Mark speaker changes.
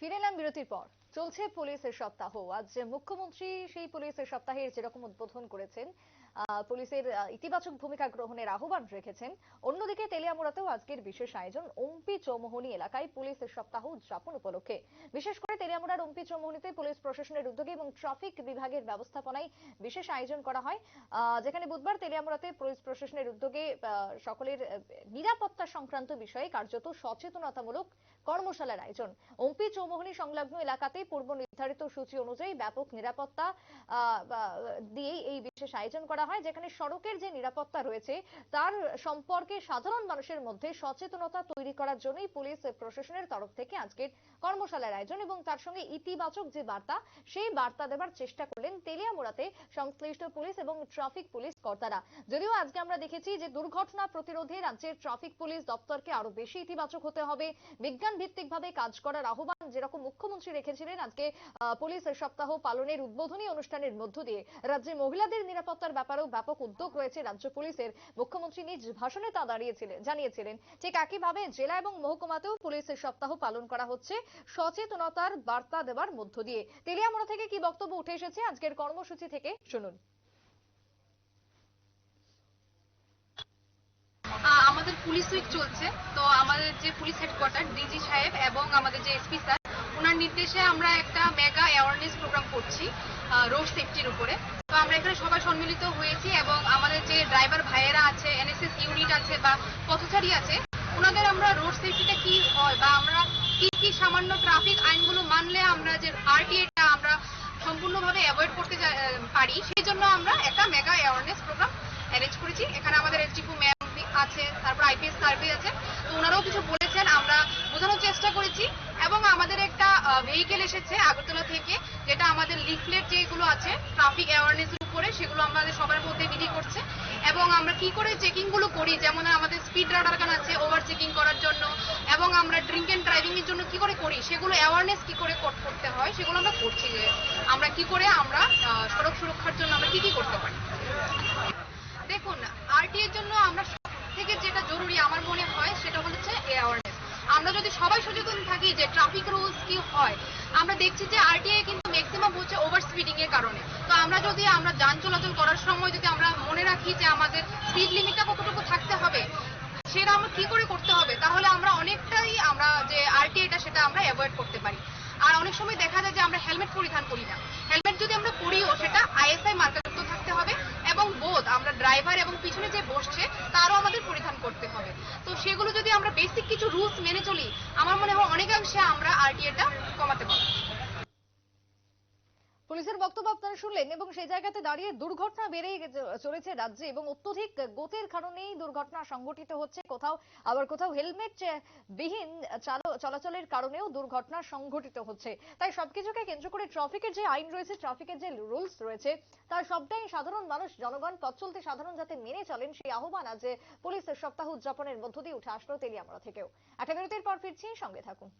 Speaker 1: ফিরে এলাম বিরতির পর। চলছে পুলিশের সপ্তাহ। আজ মুখ্যমন্ত্রী সেই পুলিশের সপ্তাহের যেরকম উদ্বোধন করেছেন পুলিশের ইতিবাচক ভূমিকা গ্রহণের আহ্বান রেখেছেন। অন্যদিকে তেলিয়ামুড়াতেও আজকের বিশেষ আয়োজন ওমপি চৌমোহনী এলাকায় পুলিশের সপ্তাহ উদযাপন উপলক্ষে। বিশেষ করে তেলিয়ামুড়ার ওমপি চৌমোহনীতে পুলিশ প্রশাসনের উদ্যোগে এবং ট্রাফিক বিভাগের ব্যবস্থাপনায় বিশেষ আয়োজন করা হয়। যেখানে বুধবার তেলিয়ামুড়াতে পুলিশ প্রশাসনের উদ্যোগে সকলের নিরাপত্তা সংক্রান্ত বিষয়ে কার্যত সচেতনতামূলক কর্মশালার আয়োজন। ওমপি চৌমোহনী সংলগ্ন এলাকাতে পূর্ব নির্ধারিত সূচি অনুযায়ী ব্যাপক নিরাপত্তা দিয়েই এই বিশেষ আয়োজন করা হয়, যেখানে সড়কের যে নিরাপত্তা রয়েছে, তার সম্পর্কে সাধারণ মানুষের মধ্যে সচেতনতা তৈরি করার জন্যই পুলিশ প্রশাসনের তরফ থেকে আজকের কর্মশালার আয়োজন এবং তার সঙ্গে ইতিবাচক যে বার্তা, সেই বার্তা দেবার চেষ্টা করলেন তেলিয়ামুড়াতে সংশ্লিষ্ট পুলিশ এবং ট্রাফিক পুলিশ কর্তারা। যদিও আজকে আমরা দেখেছি যে দুর্ঘটনা প্রতিরোধে রাজ্যের ট্রাফিক পুলিশ দপ্তরকে আরও বেশি ইতিবাচক হতে হবে, বিজ্ঞান ভিত্তিক ভাবে কাজ করার আহ্বান যেরকম মুখ্যমন্ত্রী রেখেছিলেন আজকে পুলিশ সপ্তাহ পালনের উদ্বোধনী অনুষ্ঠানের মধ্য দিয়ে। রাজ্যে মহিলাদের নিরাপত্তার ব্যাপারেও ব্যাপক উদ্যোগ রয়েছে রাজ্য পুলিশের। মুখ্যমন্ত্রী নিজ ভাষণে তা দাঁড়িয়েছিলেন, জানিয়েছিলেন। ঠিক একইভাবে জেলা এবং মহকুমাতেও পুলিশের সপ্তাহ পালন করা হচ্ছে। সচেতনতার বার্তা দেওয়ার মধ্য দিয়ে। তেলিয়ামুড়া থেকে কি বক্তব্য উঠে এসেছে? আজকের কর্মসূচি থেকে শুনুন।
Speaker 2: আমাদের পুলিশ উইক চলছে। তো আমাদের যে পুলিশ হেডকোয়ার্টার, ডিজি সাহেব এবং আমাদের যে এসপি স্যার ওনার নির্দেশে আমরা একটা মেগা অ্যাওয়ারনেস প্রোগ্রাম করছি রোড সেফটির উপরে। তো আমরা এখানে সবাই সম্মিলিত হয়েছি এবং আমাদের যে ড্রাইভার ভাইয়েরা আছে এনএসএস ইউনিট আছে বা পথচারী আছে, ওনাদের আমরা রোড সেফটিটা কি হয় বা আমরা কি কি সামান্য ট্রাফিক আইনগুলো মানলে আমরা যে আরটিএটা আমরা সম্পূর্ণভাবে অ্যাভয়েড করতে পারি সেই জন্য আমরা একটা মেগা অ্যাওয়ারনেস প্রোগ্রাম অ্যারেঞ্জ করেছি। এখানে আমাদের এসডিপু ম্যাম আছে, তারপর আইপিএস সার্ভে আছে। তো ওনারাও কিছু বলেছেন, আমরা বোঝানোর চেষ্টা করেছি এবং আমাদের একটা ভেহিকেল এসেছে আগরতলা থেকে যেটা আমাদের লিফলেট যেগুলো আছে ট্রাফিক অ্যাওয়ারনেস উপরে, সেগুলো আমাদের সবার মধ্যে বিধি করছে। এবং আমরা কি করে চেকিংগুলো করি? যেমন আমাদের স্পিড রাডার গান আছে ওভার চেকিং করার জন্য। এবং আমরা ড্রিঙ্ক এন্ড ড্রাইভিং এর জন্য কি করে করি? সেগুলো অ্যাওয়ারনেস কি করে করতে হয়, সেগুলো আমরা করছি যে আমরা কি করে আমরা সড়ক সুরক্ষার জন্য আমরা কি কি করতে পারি। দেখুন আরটি এর জন্য আমরা থেকে যেটা জরুরি আমার মনে হয়, সেটা হচ্ছে অ্যাওয়ারনেস আমরা যদি সবাই সচেতন থাকি যে ট্রাফিক রুলস কি হয়, আমরা দেখছি যে আরটিআই কিন্তু ম্যাক্সিমাম হচ্ছে ওভার স্পিডিং এর কারণে তো আমরা যদি আমরা যান চলাচল করার সময় যদি আমরা মনে রাখি যে আমাদের স্পিড লিমিটটা কতটুকু থাকতে হবে, সেটা আমরা কি করে করতে হবে? তাহলে আমরা অনেকটাই আমরা যে আরটিআইটা সেটা আমরা অ্যাভয়েড করতে পারি। আর অনেক সময় দেখা যায় যে আমরা হেলমেট পরিধান করি না। হেলমেট যদি আমরা পরিও, সেটা আইএসআই মার্কাযুক্ত থাকতে হবে এবং বোধ আমরা ড্রাইভার এবং পিছনে যে বসছে, তারও আমাদের পরিধান করতে হবে। তো সেগুলো যদি আমরা বেসিক কিছু রুলস মেনে চলি, আমার মনে হয় অনেকাংশে আমরা আরটিএটা কমাতে পারব
Speaker 1: পুলিশের বক্তব্য আপনারা শুনলেন এবং সেই জায়গাতে দাঁড়িয়ে দুর্ঘটনা বেড়েই চলেছে রাজ্যে এবং অত্যধিক গতির কারণেই দুর্ঘটনা সংঘটিত হচ্ছে। কোথাও আবার কোথাও হেলমেট বিহীন চলাচলের কারণেও দুর্ঘটনা সংঘটিত হচ্ছে। তাই সবকিছুকে কেন্দ্র করে ট্রাফিকের যে আইন রয়েছে, ট্রাফিকের যে রুলস রয়েছে, তার সবটাই সাধারণ মানুষ, জনগণ পথ চলতে সাধারণ যাতে মেনে চলেন, সেই আহ্বান আজ পুলিশের সপ্তাহ উদযাপনের মধ্য দিয়ে উঠে আসলো তেলিয়ামড়া থেকেও। একটা বিরতির পর ফিরছি, সঙ্গে থাকুন।